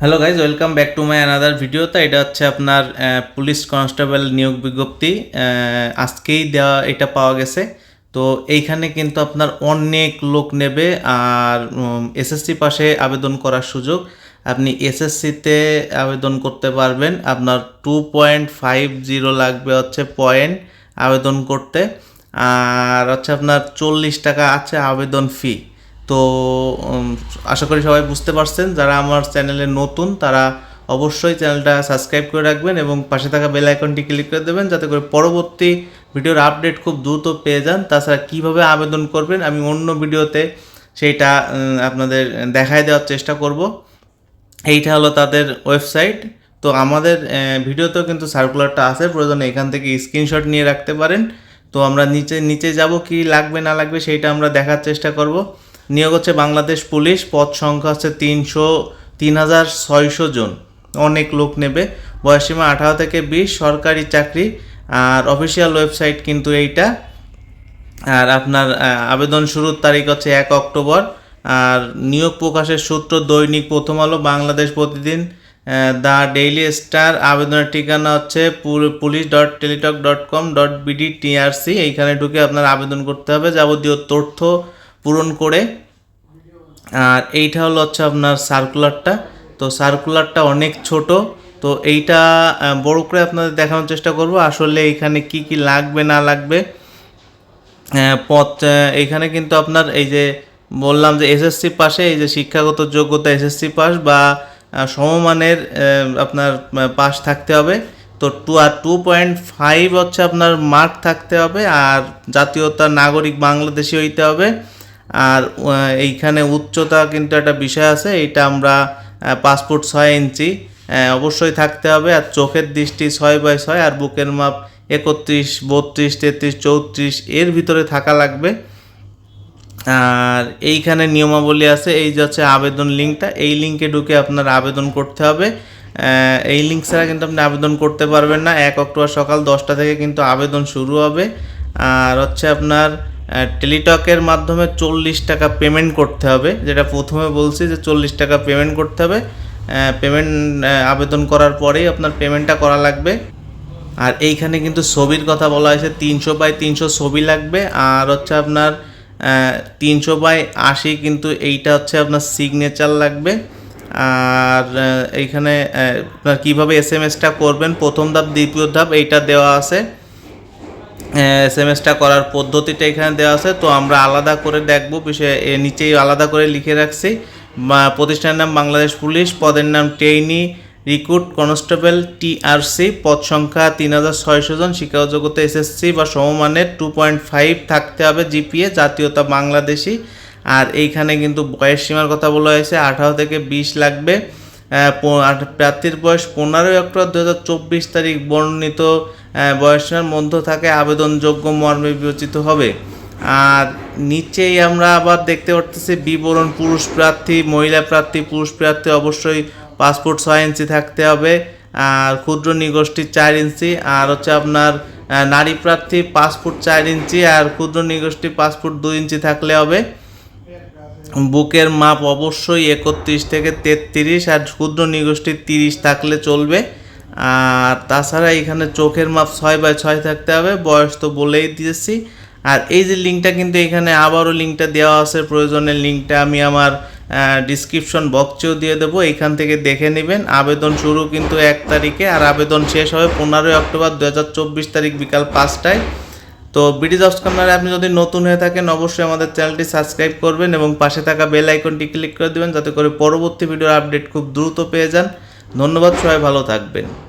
Hello guys welcome back to my another video তো এটা হচ্ছে আপনার পুলিশ কনস্টেবল নিয়োগ বিজ্ঞপ্তি। আজকেই দেওয়া এটা পাওয়া গেছে। তো এইখানে কিন্তু আপনার অনেক লোক নেবে আর এসএসসি পাশে আবেদন করার সুযোগ। আপনি এসএসসিতে আবেদন করতে পারবেন। আপনার টু পয়েন্ট ফাইভ জিরো লাগবে হচ্ছে পয়েন্ট আবেদন করতে। আর হচ্ছে আপনার চল্লিশ টাকা আছে আবেদন ফি তো আশা করি সবাই বুঝতে পারছেন। যারা আমার চ্যানেলে নতুন, তারা অবশ্যই চ্যানেলটা সাবস্ক্রাইব করে রাখবেন এবং পাশে থাকা বেল আইকনটি ক্লিক করে দেবেন, যাতে করে পরবর্তী ভিডিওর আপডেট খুব দ্রুত পেয়ে যান। তাছাড়া কীভাবে আবেদন করবেন, আমি অন্য ভিডিওতে সেইটা আপনাদের দেখায় দেওয়ার চেষ্টা করব। এইটা হলো তাদের ওয়েবসাইট। তো আমাদের ভিডিওতেও কিন্তু সার্কুলারটা আছে, প্রয়োজনে এখান থেকে স্ক্রিনশট নিয়ে রাখতে পারেন। তো আমরা নিচে নিচে যাব, কি লাগবে, না লাগবে, সেইটা আমরা দেখার চেষ্টা করব। নিয়োগ হচ্ছে বাংলাদেশ পুলিশ, পদ সংখ্যা হচ্ছে তিনশো, তিন হাজার ছয়শো জন। অনেক লোক নেবে। বয়সীমা আঠারো থেকে বিশ, সরকারি চাকরি আর অফিসিয়াল ওয়েবসাইট কিন্তু এইটা। আর আপনার আবেদন শুরুর তারিখ হচ্ছে এক অক্টোবর। আর নিয়োগ প্রকাশের সূত্র দৈনিক প্রথম আলো, বাংলাদেশ প্রতিদিন দ্য ডেইলি স্টার। আবেদনের ঠিকানা হচ্ছে police dot Teletalk dot com dot BD TRC এইখানে ঢুকে আপনার আবেদন করতে হবে যাবতীয় তথ্য পূরণ করে আর এইটা হলো হচ্ছে আপনার সার্কুলারটা তো সার্কুলারটা অনেক ছোট। তো এইটা বড় করে আপনাদের দেখানোর চেষ্টা করব। আসলে এখানে কি কি লাগবে না লাগবে। পথ আহ, এইখানে কিন্তু আপনার এই যে বললাম যে এসএসসি পাশে এই যে শিক্ষাগত যোগ্যতা এসএসসি পাস বা সমমানের আপনার পাস থাকতে হবে। তো টু আর টু পয়েন্ট ফাইভ হচ্ছে আপনার মার্ক থাকতে হবে। আর জাতীয়তা নাগরিক বাংলাদেশি হইতে হবে। আর এইখানে উচ্চতা কিন্তু একটা বিষয় আছে এটা আমরা পাসপোর্ট ছয় ইঞ্চি অবশ্যই থাকতে হবে। আর চোখের দৃষ্টি ছয় বাই ছয়, আর বুকের মাপ একত্রিশ, বত্রিশ, তেত্রিশ, চৌত্রিশ, এর ভিতরে থাকা লাগবে। আর এইখানে নিয়মাবলী আছে, এই যে হচ্ছে আবেদন লিঙ্কটা, এই লিঙ্কে ঢুকে আপনার আবেদন করতে হবে। এই লিঙ্ক ছাড়া কিন্তু আপনি আবেদন করতে পারবেন না। এক অক্টোবর সকাল দশটা থেকে কিন্তু আবেদন শুরু হবে। আর হচ্ছে আপনার টেলিটকের মাধ্যমে চল্লিশ টাকা পেমেন্ট করতে হবে। যেটা প্রথমে বলছি যে চল্লিশ টাকা পেমেন্ট করতে হবে। পেমেন্ট আবেদন করার পরেই আপনার পেমেন্টটা করা লাগবে। আর এইখানে কিন্তু ছবির কথা বলা হয়েছে, তিনশো বাই তিনশো ছবি লাগবে। আর হচ্ছে আপনার তিনশো বাই আশি কিন্তু এইটা হচ্ছে আপনার সিগনেচার লাগবে। আর এইখানে আপনার কীভাবে এস এম এসটা করবেন, প্রথম ধাপ, দ্বিতীয় ধাপ, এইটা দেওয়া আছে। এসটা করার পদ্ধতিটা এখানে দেওয়া আছে। তো আমরা আলাদা করে দেখব, বিষয়ে নিচেই আলাদা করে লিখে রাখছি। প্রতিষ্ঠানের নাম বাংলাদেশ পুলিশ, পদের নাম টেইনি রিক্রুট কনস্টেবল টিআরসি পদ সংখ্যা তিন হাজার ছয়শো জন শিক্ষাগত যোগ্যতা এসএসসি বা সমমানের টু পয়েন্ট ফাইভ থাকতে হবে জিপিএ জাতীয়তা বাংলাদেশি। আর এইখানে কিন্তু বয়স সীমার কথা বলা হয়েছে, আঠারো থেকে বিশ লাগবে। প্রার্থীর বয়স পনেরোই অক্টোবর দু হাজার চব্বিশ তারিখ বর্ণিত বয়সের মধ্যে থাকে আবেদনযোগ্য মর্মে বিবেচিত হবে। আর নিচেই আমরা আবার দেখতে পারতেছি বিবরণ, পুরুষ প্রার্থী, মহিলা প্রার্থী, পুরুষ প্রার্থী অবশ্যই পাসপোর্ট ছয় ইঞ্চি থাকতে হবে। আর ক্ষুদ্র নিগোষ্ঠী চার ইঞ্চি, আর হচ্ছে আপনার নারী প্রার্থী পাসপোর্ট চার ইঞ্চি, আর ক্ষুদ্র নিগোষ্ঠী পাসপোর্ট দুই ইঞ্চি থাকলে হবে। বুকের মাপ অবশ্যই একত্রিশ থেকে তেত্রিশ, আর ক্ষুদ্র নিগোষ্ঠী তিরিশ থাকলে চলবে। আর তাছাড়া এখানে চোখের মাপ ছয় বাই ছয় থাকতে হবে, বয়স তো বলেই দিয়েছি। আর এই যে লিঙ্কটা কিন্তু এখানে আবারও লিঙ্কটা দেওয়া আছে প্রয়োজনের লিঙ্কটা আমি আমার ডিসক্রিপশন বক্সেও দিয়ে দেবো, এখান থেকে দেখে নেবেন। আবেদন শুরু কিন্তু এক তারিখে, আর আবেদন শেষ হবে পনেরোই অক্টোবর দু হাজার চব্বিশ তারিখ বিকাল পাঁচটায়। তো বিডি জবস কর্নারে আপনি যদি নতুন হয়ে থাকেন, অবশ্যই আমাদের চ্যানেলটি সাবস্ক্রাইব করবেন এবং পাশে থাকা বেল আইকনটি ক্লিক করে দেবেন, যাতে করে পরবর্তী ভিডিওর আপডেট খুব দ্রুত পেয়ে যান। ধন্যবাদ, সবাই ভালো থাকবেন।